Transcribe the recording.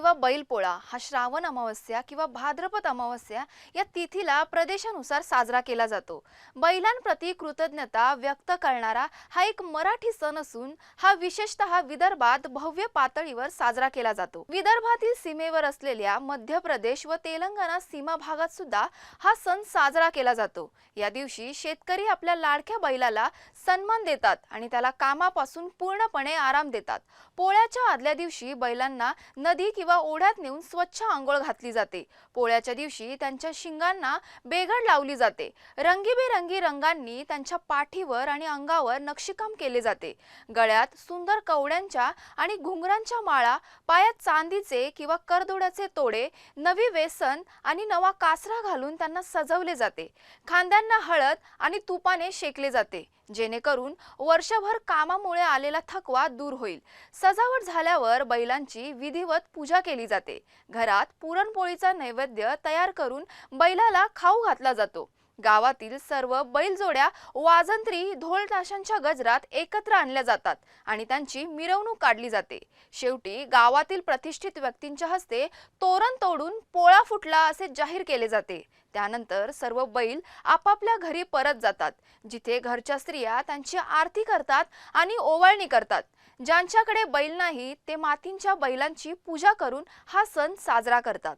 हा श्रावण अमावस्या किंवा भाद्रपद अमावस्या या तिथीला प्रदेशानुसार साजरा केला जातो. बैलांप्रती कृतज्ञता व्यक्त करणारा हा एक मराठी सण असून हा विशेषतः विदर्भात भव्य पातळीवर साजरा केला जातो. विदर्भातील सीमेवर असलेल्या मध्य प्रदेश व तेलंगणा सीमा भागात सुद्धा हा सण साजरा केला जातो. या दिवशी शेतकरी आपल्या लाडक्या बैलाला सन्मान देतात आणि त्याला कामापासून पूर्णपणे आराम देतात. पोळ्याच्या आदल्या दिवशी बैलांना नदी किंवा ओढ्यात नेऊन स्वच्छ आंघोळ घातली जाते. पोळ्याच्या दिवशी त्यांच्या शिंगांना बेघड लावली जाते. रंगीबेरंगी रंगांनी त्यांच्या पाठीवर आणि अंगावर नक्षीकाम केले जाते. गळ्यात सुंदर कवड्यांच्या आणि घुंगरांच्या माळा पायात चांदीचे किंवा करदोड्याचे तोडे नवी वेसन आणि नवा कासरा घालून त्यांना सजवले जाते. खांद्यांना हळद आणि तुपाने शेकले जाते. जेणेकरून वर्षभर कामामुळे आलेला थकवा दूर होईल. सजावट झाल्यावर बैलांची विधिवत पूजा केली जाते. घरात पुरणपोळीचा नैवेद्य तयार करून बैलाला खाऊ घातला जातो. गावातील सर्व बैलजोड्या वाजंत्री ढोलताशांच्या गजरात एकत्र आणल्या जातात आणि त्यांची मिरवणूक काढली जाते. शेवटी गावातील प्रतिष्ठित व्यक्तींच्या हस्ते तोरण तोडून पोळा फुटला असे जाहीर केले जाते. त्यानंतर सर्व बैल आपापल्या घरी परत जातात जिथे घरच्या स्त्रिया त्यांची आरती करतात आणि ओवाळणी करतात. ज्यांच्याकडे बैल नाही ते मातींच्या बैलांची पूजा करून हा सण साजरा करतात.